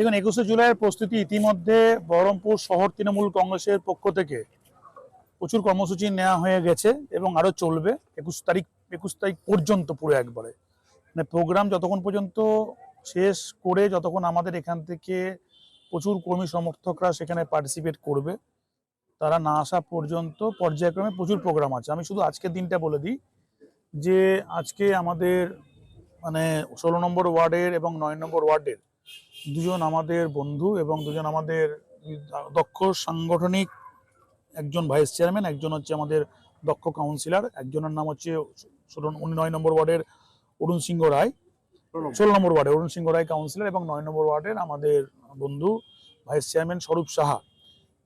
দেখুন, একুশে জুলাইয়ের প্রস্তুতি ইতিমধ্যে বহরমপুর শহর তৃণমূল কংগ্রেসের পক্ষ থেকে প্রচুর কর্মসূচি নেওয়া হয়ে গেছে এবং আরও চলবে। একুশ তারিখ একুশ তারিখ পর্যন্ত পুরো একবারে। মানে প্রোগ্রাম যতক্ষণ পর্যন্ত শেষ করে যতক্ষণ আমাদের এখান থেকে প্রচুর কর্মী সমর্থকরা সেখানে পার্টিসিপেট করবে, তারা না আসা পর্যন্ত পর্যায়ক্রমে প্রচুর প্রোগ্রাম আছে। আমি শুধু আজকের দিনটা বলে দিই যে আজকে আমাদের মানে ষোলো নম্বর ওয়ার্ডের এবং নয় নম্বর ওয়ার্ডের দুজন আমাদের বন্ধু এবং দুজন আমাদের দক্ষ সাংগঠনিক একজন ভাইস চেয়ারম্যান একজন হচ্ছে আমাদের দক্ষ কাউন্সিলর একজনের নাম হচ্ছে নয় নম্বর ওয়ার্ডের অরুণ সিংহ রায়। ষোলো নম্বর। ওয়ার্ডে অরুণ সিংহ রায় কাউন্সিলর এবং নয় নম্বর ওয়ার্ডের আমাদের বন্ধু ভাইস চেয়ারম্যান স্বরূপ সাহা।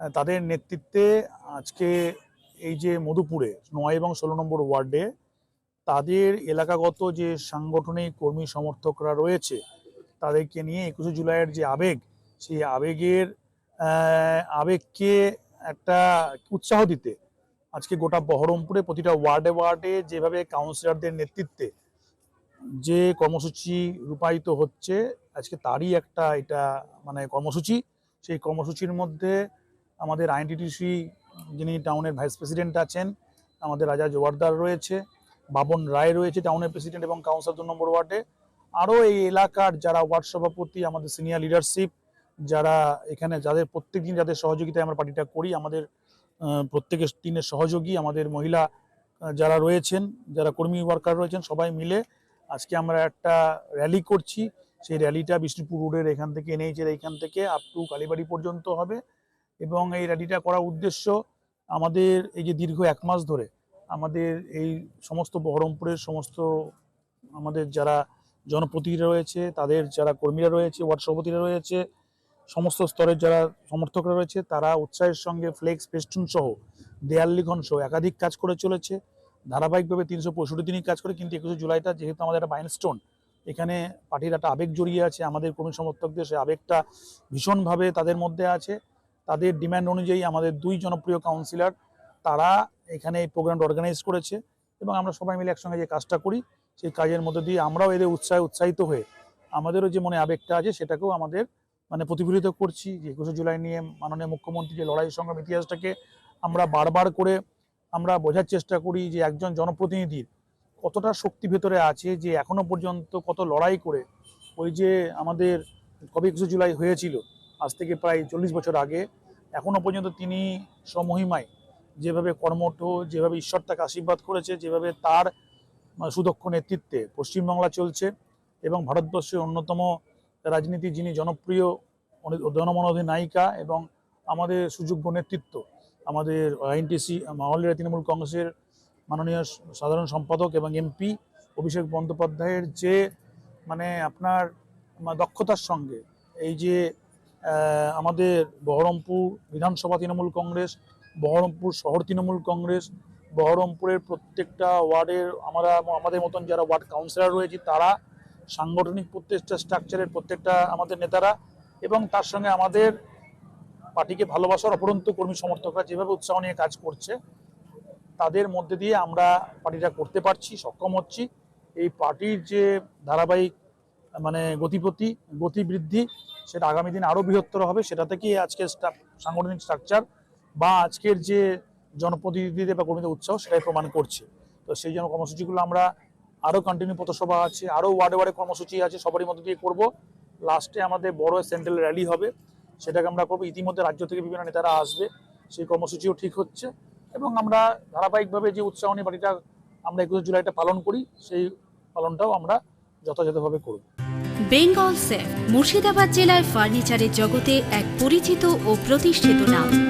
তাদের নেতৃত্বে আজকে এই যে মধুপুরে নয় এবং ষোলো নম্বর ওয়ার্ডে তাদের এলাকাগত যে সাংগঠনিক কর্মী সমর্থকরা রয়েছে তাদেরকে নিয়ে একুশে জুলাইয়ের যে আবেগ, সেই আবেগের আবেগকে একটা উৎসাহ দিতে আজকে গোটা বহরমপুরে প্রতিটা ওয়ার্ডে ওয়ার্ডে যেভাবে কাউন্সিলরদের নেতৃত্বে যে কর্মসূচি রূপায়িত হচ্ছে, আজকে তারই একটা এটা মানে কর্মসূচি। সেই কর্মসূচির মধ্যে আমাদের আইনটিটিসি যিনি টাউনের ভাইস প্রেসিডেন্ট আছেন, আমাদের রাজা জোয়ারদার রয়েছে, বাবন রায় রয়েছে টাউনের প্রেসিডেন্ট এবং কাউন্সিলর দু নম্বর ওয়ার্ডে। আরও এই এলাকার যারা ওয়ার্ড সভাপতি আমাদের সিনিয়র লিডারশিপ যারা এখানে যাদের প্রত্যেকদিন যাদের সহযোগিতায় আমরা পার্টিটা করি, আমাদের প্রত্যেকের দিনের সহযোগী আমাদের মহিলা যারা রয়েছেন, যারা কর্মী ওয়ার্কার রয়েছেন, সবাই মিলে আজকে আমরা একটা র্যালি করছি। সেই র্যালিটা বিষ্ণুপুর রোডের এখান থেকে এনএইচের এইখান থেকে আপ টু কালীবাড়ি পর্যন্ত হবে এবং এই র্যালিটা করার উদ্দেশ্য আমাদের এই যে দীর্ঘ এক মাস ধরে আমাদের এই সমস্ত বহরমপুরের সমস্ত আমাদের যারা জনপ্রতিনিধিরা রয়েছে, তাদের যারা কর্মীরা রয়েছে, ওয়ার্ড সভাপতিরা রয়েছে, সমস্ত স্তরের যারা সমর্থকরা রয়েছে, তারা উৎসাহের সঙ্গে ফ্লেক্স পেস্টুন সহ দেয়াল লিখন সহ একাধিক কাজ করে চলেছে। ধারাবাহিকভাবে তিনশো পঁয়ষট্টি দিনই কাজ করে, কিন্তু একুশে জুলাইটা যেহেতু আমাদের একটা মাইলস্টোন, এখানে পার্টির একটা আবেগ জড়িয়ে আছে, আমাদের কর্মী সমর্থকদের সেই আবেগটা ভীষণভাবে তাদের মধ্যে আছে। তাদের ডিমান্ড অনুযায়ী আমাদের দুই জনপ্রিয় কাউন্সিলর, তারা এখানে এই প্রোগ্রামটা অর্গানাইজ করেছে এবং আমরা সবাই মিলে একসঙ্গে যে কাজটা করি সেই কাজের মধ্যে দিয়ে আমরাও এদের উৎসাহে উৎসাহিত হয়ে আমাদেরও যে মনে আবেগটা আছে সেটাকেও আমাদের মানে প্রতিফলিত করছি যে একুশে জুলাই নিয়ে মাননীয় মুখ্যমন্ত্রী যে লড়াই সংগ্রাম ইতিহাসটাকে আমরা বারবার করে আমরা বোঝার চেষ্টা করি যে একজন জনপ্রতিনিধির কতটা শক্তি ভেতরে আছে যে এখনও পর্যন্ত কত লড়াই করে ওই যে আমাদের কবে একুশে জুলাই হয়েছিল, আজ থেকে প্রায় চল্লিশ বছর আগে, এখনও পর্যন্ত তিনি স্বমহিমায় যেভাবে কর্মঠ, যেভাবে ঈশ্বর তাকে আশীর্বাদ করেছে, যেভাবে তার সুদক্ষ নেতৃত্বে পশ্চিমবাংলা চলছে এবং ভারতবর্ষের অন্যতম রাজনীতি যিনি জনপ্রিয় জনমনোধী নায়িকা এবং আমাদের সুযোগ্য নেতৃত্ব, আমাদের আইনটিসি মহলের তৃণমূল কংগ্রেসের মাননীয় সাধারণ সম্পাদক এবং এমপি অভিষেক বন্দ্যোপাধ্যায়ের যে মানে আপনার দক্ষতার সঙ্গে এই যে আমাদের বহরমপুর বিধানসভা তৃণমূল কংগ্রেস, বহরমপুর শহর তৃণমূল কংগ্রেস বহরমপুরের প্রত্যেকটা ওয়ার্ডের আমরা আমাদের মতন যারা ওয়ার্ড কাউন্সিলর রয়েছে, তারা সাংগঠনিক প্রত্যেকটা স্ট্রাকচারের প্রত্যেকটা আমাদের নেতারা এবং তার সঙ্গে আমাদের পার্টিকে ভালোবাসার অপরন্ত কর্মী সমর্থকরা যেভাবে উৎসাহ নিয়ে কাজ করছে, তাদের মধ্যে দিয়ে আমরা পার্টিটা করতে পারছি, সক্ষম হচ্ছি। এই পার্টির যে ধারাবাহিক মানে গতিপতি গতি বৃদ্ধি সেটা আগামী দিন আরও বৃহত্তর হবে, সেটা থেকেই আজকের সাংগঠনিক স্ট্রাকচার বা আজকের যে জনপ্রতিনিধিদের বা কর্মীদের উৎসাহ সেটাই প্রমাণ করছে। তো সেই জন্য কর্মসূচিগুলো আমরা আরও কন্টিনিউ পথসভা আছে আরও ওয়ার্ডে ওয়ার্ডে কর্মসূচি আছে, সবারই মধ্যে দিয়ে করব। লাস্টে আমাদের বড় সেন্ট্রাল র্যালি হবে, সেটাকে আমরা করব। ইতিমধ্যে রাজ্য থেকে বিভিন্ন নেতারা আসবে, সেই কর্মসূচিও ঠিক হচ্ছে। এবং আমরা ধারাবাহিকভাবে যে উৎসাহ নিয়ে বাড়িটা আমরা একুশে জুলাইটা পালন করি, সেই পালনটাও আমরা যথাযথভাবে করব। বেঙ্গল সেফ মুর্শিদাবাদ জেলায় ফার্নিচারের জগতে এক পরিচিত ও প্রতিষ্ঠিত নাম।